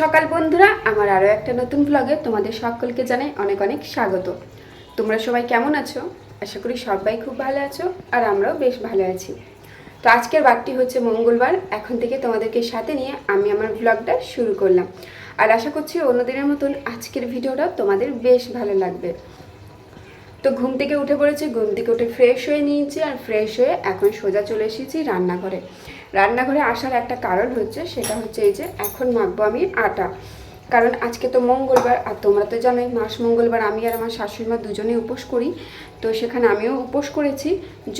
সকাল বন্ধুরা, আমার আরও একটা নতুন ব্লগে তোমাদের সকলকে জানাই অনেক অনেক স্বাগত। তোমরা সবাই কেমন আছো? আশা করি সবাই খুব ভালো আছো আর আমরাও বেশ ভালো আছি। তো আজকের বারটি হচ্ছে মঙ্গলবার, এখন থেকে তোমাদেরকে সাথে নিয়ে আমি আমার ব্লগটা শুরু করলাম। আর আশা করছি অন্যদিনের মতন আজকের ভিডিওটা তোমাদের বেশ ভালো লাগবে। তো ঘুম থেকে উঠে পড়েছি, ঘুম থেকে উঠে ফ্রেশ হয়ে নিয়েছি আর ফ্রেশ হয়ে এখন সোজা চলে এসেছি রান্নাঘরে। রান্নাঘরে আসার একটা কারণ হচ্ছে, সেটা হচ্ছে এই যে এখন মাখবো আমি আটা। কারণ আজকে তো মঙ্গলবার, আর তোমরা তো জানোই মাস মঙ্গলবার আমি আর আমার শাশুড়ি মা দুজনেই উপোস করি। তো সেখানে আমিও উপোস করেছি।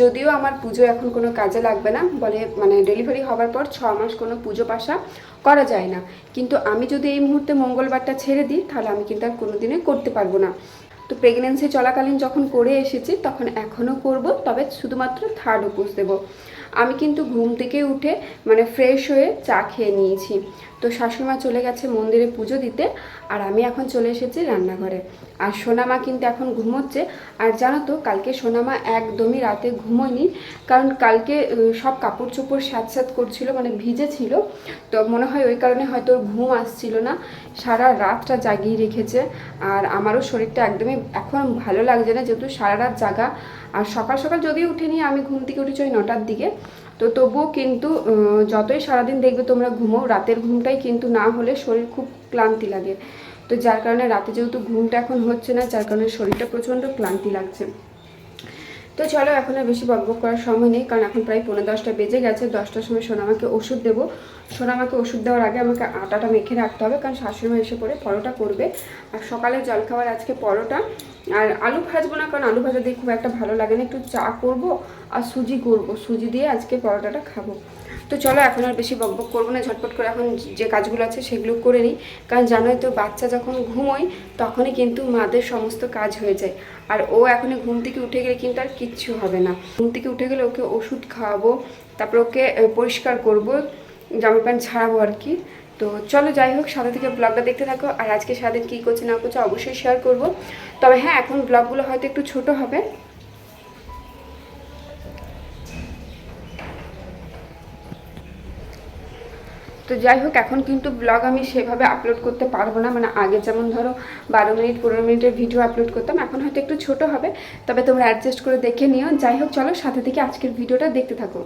যদিও আমার পুজো এখন কোনো কাজে লাগবে না, বলে মানে ডেলিভারি হওয়ার পর ছ মাস কোনো পুজো পাশা করা যায় না। কিন্তু আমি যদি এই মুহূর্তে মঙ্গলবারটা ছেড়ে দিই, তাহলে আমি কিন্তু আর কোনো দিনে করতে পারব না। তো প্রেগনেন্সি চলাকালীন যখন করে এসেছি, তখন এখনও করব, তবে শুধুমাত্র থার্ড উপোস দেবো। আমি কিন্তু ঘুম থেকে উঠে মানে ফ্রেশ হয়ে চা খেয়ে নিয়েছি। তো শাশুড়িমা চলে গেছে মন্দিরে পুজো দিতে, আর আমি এখন চলে এসেছি রান্নাঘরে। আর সোনামা কিন্তু এখন ঘুমোচ্ছে। আর জানো তো, কালকে সোনামা একদমই রাতে ঘুমোয়নি, কারণ কালকে সব কাপড় চোপড় স্যাঁত করছিল মানে ভিজে ছিল তো মনে হয় ওই কারণে হয়তো ঘুম আসছিল না। সারা রাতটা জাগিয়ে রেখেছে। আর আমারও শরীরটা একদমই, এখন ভালো লাগছে না, যেহেতু সারা রাত জাগা। আর সকাল সকাল যদিও উঠেনি, আমি ঘুম থেকে উঠেছি ওই নটার দিকে। তো তবুও কিন্তু যতই সারাদিন দেখবে তোমরা ঘুমো রাতের ঘুমটাই কিন্তু না হলে শরীর খুব ক্লান্তি লাগে। তো যার কারণে রাতে যেহেতু ঘুমটা এখন হচ্ছে না, যার কারণে শরীরটা প্রচণ্ড ক্লান্তি লাগছে। তো চলো, এখন আর বেশি বকবক করার সময় নেই, কারণ এখন প্রায় পনেরো দশটা বেজে গেছে, দশটার সময় সোনামাকে ওষুধ দেবো। সোনামাকে ওষুধ দেওয়ার আগে আমাকে আটাটা মেখে রাখতে হবে, কারণ শাশুড়িমা এসে পরে পরোটা করবে। আর সকালে জলখাবার, আজকে পরোটা। আর আলু ভাজবো না, কারণ আলু ভাজা দিয়ে খুব একটা ভালো লাগে না। একটু চা করব আর সুজি করব। সুজি দিয়ে আজকে পরোটাটা খাব। তো চলো, এখন আর বেশি বকবক করব না, ঝটপট করে এখন যে কাজগুলো আছে সেগুলো করে নিই। কারণ জানোই তো, বাচ্চা যখন ঘুমোয়, তখনই কিন্তু মাদের সমস্ত কাজ হয়ে যায়। আর ও এখনই ঘুম থেকে উঠে গেলে কিন্তু আর কিচ্ছু হবে না। ঘুম থেকে উঠে গেলে ওকে ওষুধ খাওয়াবো, তারপর ওকে পরিষ্কার করব, জামা প্যান্ট ছাড়াবো আর কি। তো চলো যাই হোক, সাথে থেকে ব্লগটা দেখতে থাকো। আর আজকে সারাদিন কী করছে না করছে অবশ্যই শেয়ার করব। তবে হ্যাঁ এখন ব্লগগুলো হয়তো একটু ছোট হবে। তো যাই হোক, এখন কিন্তু ব্লগ আমি সেভাবে আপলোড করতে পারব না। মানে আগে যেমন ধরো বারো মিনিট, পনেরো মিনিটের ভিডিও আপলোড করতাম, এখন হয়তো একটু ছোট হবে। তবে তোমরা অ্যাডজাস্ট করে দেখে নিও। যাই হোক, চলো সাথে থেকে আজকের ভিডিওটা দেখতে থাকো।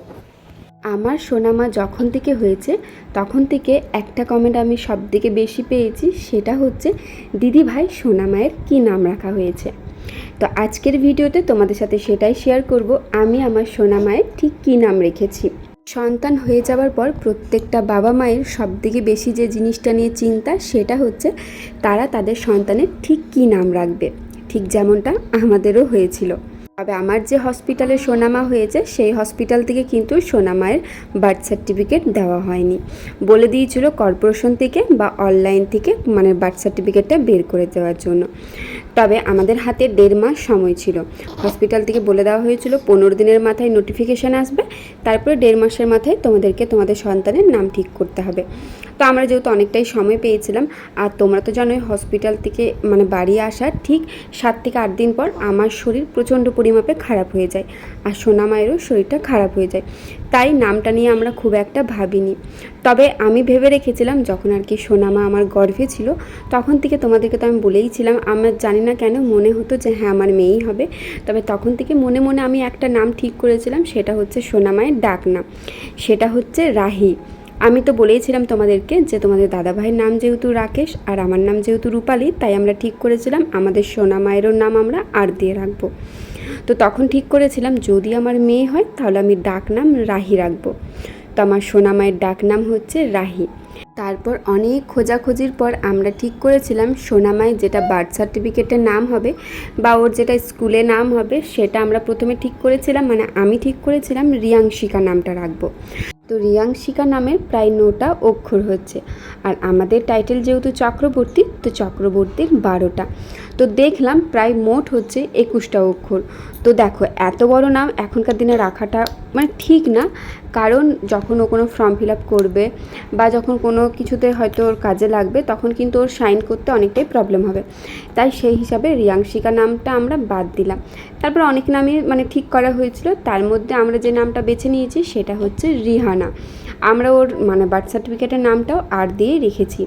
আমার সোনামা যখন থেকে হয়েছে, তখন থেকে একটা কমেন্ট আমি সব থেকে বেশি পেয়েছি, সেটা হচ্ছে, দিদি ভাই, সোনামায়ের কী নাম রাখা হয়েছে? তো আজকের ভিডিওতে তোমাদের সাথে সেটাই শেয়ার করব, আমি আমার সোনামায়ের ঠিক কী নাম রেখেছি। সন্তান হয়ে যাওয়ার পর প্রত্যেকটা বাবা মায়ের সবথেকে বেশি যে জিনিসটা নিয়ে চিন্তা, সেটা হচ্ছে, তারা তাদের সন্তানের ঠিক কী নাম রাখবে। ঠিক যেমনটা আমাদেরও হয়েছিল। তবে আমার যে হসপিটালে সোনামা হয়েছে, সেই হসপিটাল থেকে কিন্তু সোনামায়ের বার্থ সার্টিফিকেট দেওয়া হয়নি। বলে দিয়েছিল কর্পোরেশন থেকে বা অনলাইন থেকে মানে বার্থ সার্টিফিকেটটা বের করে দেওয়ার জন্য। তবে আমাদের হাতে দেড় মাস সময় ছিল। হসপিটাল থেকে বলে দেওয়া হয়েছিল, পনেরো দিনের মাথায় নোটিফিকেশান আসবে, তারপরে দেড় মাসের মাথায় তোমাদেরকে তোমাদের সন্তানের নাম ঠিক করতে হবে। তো আমরা যেহেতু অনেকটাই সময় পেয়েছিলাম, আর তোমরা তো জানোই হসপিটাল থেকে মানে বাড়ি আসার ঠিক সাত থেকে আট দিন পর আমার শরীর প্রচণ্ড পরিমাপে খারাপ হয়ে যায় আর সোনা মায়েরও শরীরটা খারাপ হয়ে যায়। তাই নামটা নিয়ে আমরা খুব একটা ভাবিনি। তবে আমি ভেবে রেখেছিলাম, যখন আর কি সোনামা আমার গর্ভে ছিল, তখন থেকে তোমাদেরকে তো আমি বলেইছিলাম, আমার জানি না কেন মনে হতো যে হ্যাঁ আমার মেয়েই হবে। তবে তখন থেকে মনে মনে আমি একটা নাম ঠিক করেছিলাম, সেটা হচ্ছে সোনামায়ের ডাক নাম সেটা হচ্ছে রাহি। আমি তো বলেইছিলাম তোমাদেরকে যে তোমাদের দাদাভাইয়ের নাম যেহেতু রাকেশ আর আমার নাম যেহেতু রূপালী, তাই আমরা ঠিক করেছিলাম আমাদের সোনা মায়েরও নাম আমরা আর দিয়ে রাখব। তো তখন ঠিক করেছিলাম, যদি আমার মেয়ে হয় তাহলে আমি ডাক নাম রাহি রাখব। তো আমার সোনা মায়ের ডাক নাম হচ্ছে রাহি। তারপর অনেক খোঁজাখুঁজির পর আমরা ঠিক করেছিলাম সোনামায় যেটা বার্থ সার্টিফিকেটের নাম হবে বা ওর যেটা স্কুলে নাম হবে, সেটা আমরা প্রথমে ঠিক করেছিলাম মানে আমি ঠিক করেছিলাম রিয়াংশিকা নামটা রাখব। তো রিয়াংশিকা নামের প্রায় নটা অক্ষর হচ্ছে। আর আমাদের টাইটেল যেহেতু চক্রবর্তী, তো চক্রবর্তীর বারোটা। তো দেখলাম প্রায় মোট হচ্ছে একুশটা অক্ষর। তো দেখো, এত বড় নাম এখনকার দিনে রাখাটা মানে ঠিক না। কারণ যখন ও কোনো ফর্ম ফিল আপ করবে বা যখন কোনো কিছুতে হয়তো ওর কাজে লাগবে, তখন কিন্তু ওর সাইন করতে অনেকটাই প্রবলেম হবে। তাই সেই হিসাবে রিয়াংশিকা নামটা আমরা বাদ দিলাম। তারপর অনেক নামই মানে ঠিক করা হয়েছিল। তার মধ্যে আমরা যে নামটা বেছে নিয়েছি, সেটা হচ্ছে রিহানা। আমরা ওর মানে বার্থ সার্টিফিকেটের নামটাও আর দিয়েই রেখেছি।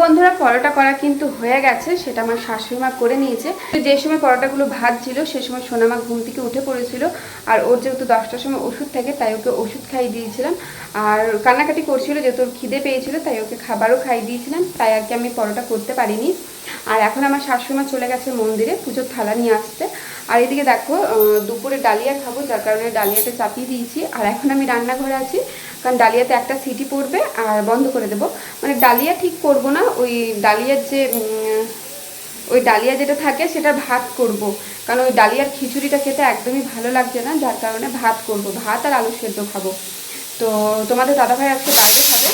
বন্ধুরা, পরোটা করা কিন্তু হয়ে গেছে, সেটা আমার শাশুড়ি মা করে নিয়েছে। যে সময় পরোটাগুলো ভাত ছিল সে সময় সোনামা ঘুম থেকে উঠে পড়েছিল, আর ওর যেহেতু দশটার সময় ওষুধ থাকে, তাই ওকে ওষুধ খাইয়ে দিয়েছিলাম। আর কান্নাকাটি করছিল, যেহেতু ওর খিদে পেয়েছিল, তাই ওকে খাবারও খাইয়ে দিয়েছিলাম, তাই আর কি আমি পরোটা করতে পারিনি। আর এখন আমার শাশুড়ি মা চলে গেছে মন্দিরে পুজোর থালা নিয়ে আসতে। আর এদিকে দেখো দুপুরে ডালিয়া খাব, যার কারণে ডালিয়াটা চাপিয়ে দিয়েছি। আর এখন আমি রান্নাঘরে আছি। কারণ ডালিয়াতে একটা সিটি পড়বে আর বন্ধ করে দেবো। মানে ডালিয়া ঠিক করব না, ওই ডালিয়ার যে ওই ডালিয়া যেটা থাকে সেটা ভাত করব। কারণ ওই ডালিয়ার খিচুড়িটা খেতে একদমই ভালো লাগছে না, যার কারণে ভাত করব। ভাত আর আলু সেদ্ধ খাব। তো তোমাদের দাদাভাই আজকে বাইরে খাবে?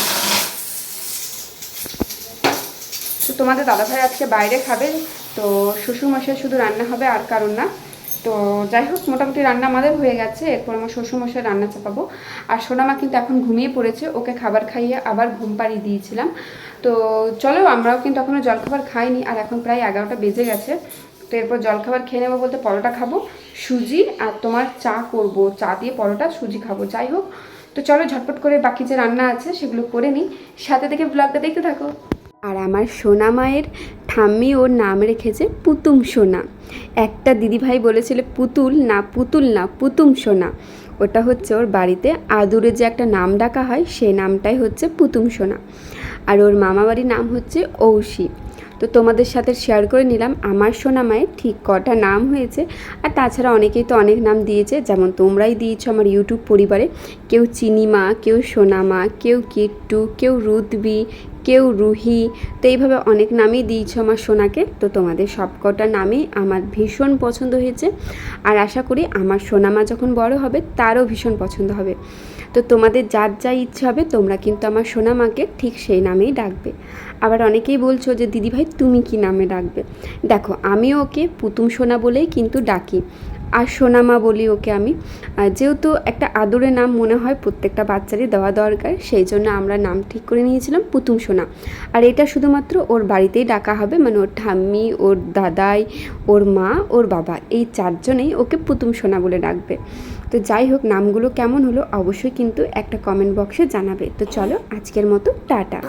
তো তোমাদের দাদাভাই আজকে বাইরে খাবে, তো শ্বশুর শ্বশুরমশাই শুধু রান্না হবে, আর কারণ না। তো যাই হোক, মোটামুটি রান্না আমাদের হয়ে গেছে। এরপর আমার শ্বশুরমশাই রান্না চাপাবো। আর সোনামা কিন্তু এখন ঘুমিয়ে পড়েছে। ওকে খাবার খাইয়ে আবার ঘুম পাড়িয়ে দিয়েছিলাম। তো চলো, আমরাও কিন্তু এখনও জলখাবার খাইনি। আর এখন প্রায় এগারোটা বেজে গেছে। তো এরপর জলখাবার খেয়ে নেব বলতে পরোটা খাব, সুজি আর তোমার চা করব। চা দিয়ে পরোটা, সুজি খাব। যাই হোক, তো চলো ঝটপট করে বাকি যে রান্না আছে সেগুলো করে নিই। সাথে থেকে ব্লগটা দেখতে থাকো। আর আমার সোনা মায়ের ঠাম্মি ওর নাম রেখেছে পুতুম সোনা। একটা দিদিভাই বলেছিল, পুতুল না পুতুল না, পুতুম সোনা। ওটা হচ্ছে ওর বাড়িতে আদুরে যে একটা নাম ডাকা হয় সেই নামটাই হচ্ছে পুতুম সোনা। আর ওর মামাবাড়ির নাম হচ্ছে ঔষি তো তোমাদের সাথে শেয়ার করে নিলাম। আমার সোনা মায়ের ঠিক কটা নাম হয়েছে। আর তাছাড়া অনেকেই তো অনেক নাম দিয়েছে, যেমন তোমরাই দিয়েছ আমার ইউটিউব পরিবারে। কেউ চিনিমা কেউ সোনামা কেউ কিট্টু, কেউ রুদবি, কেউ রুহি। তো এইভাবে অনেক নামই দিয়েছ আমার সোনাকে। তো তোমাদের সব কটা নামই আমার ভীষণ পছন্দ হয়েছে। আর আশা করি আমার সোনামা যখন বড় হবে, তারও ভীষণ পছন্দ হবে। তো তোমাদের যার যা ইচ্ছে হবে, তোমরা কিন্তু আমার সোনা মাকে ঠিক সেই নামেই ডাকবে। আবার অনেকেই বলছো যে, দিদিভাই, তুমি কি নামে ডাকবে? দেখো, আমি ওকে পুতুম সোনা বলেই কিন্তু ডাকি। আর সোনামা বলি ওকে আমি। যেহেতু একটা আদরের নাম মনে হয় প্রত্যেকটা বাচ্চারই দেওয়া দরকার, সেই জন্য আমরা নাম ঠিক করে নিয়েছিলাম পুতুম সোনা। আর এটা শুধুমাত্র ওর বাড়িতেই ডাকা হবে মানে ওর ঠাম্মি, ওর দাদাই, ওর মা, ওর বাবা, এই চারজনেই ওকে পুতুম সোনা বলে ডাকবে। তো যাই হোক নামগুলো কেমন হলো অবশ্যই কিন্তু একটা কমেন্ট বক্সে জানাবে। তো চলো, আজকের মতো টাটা।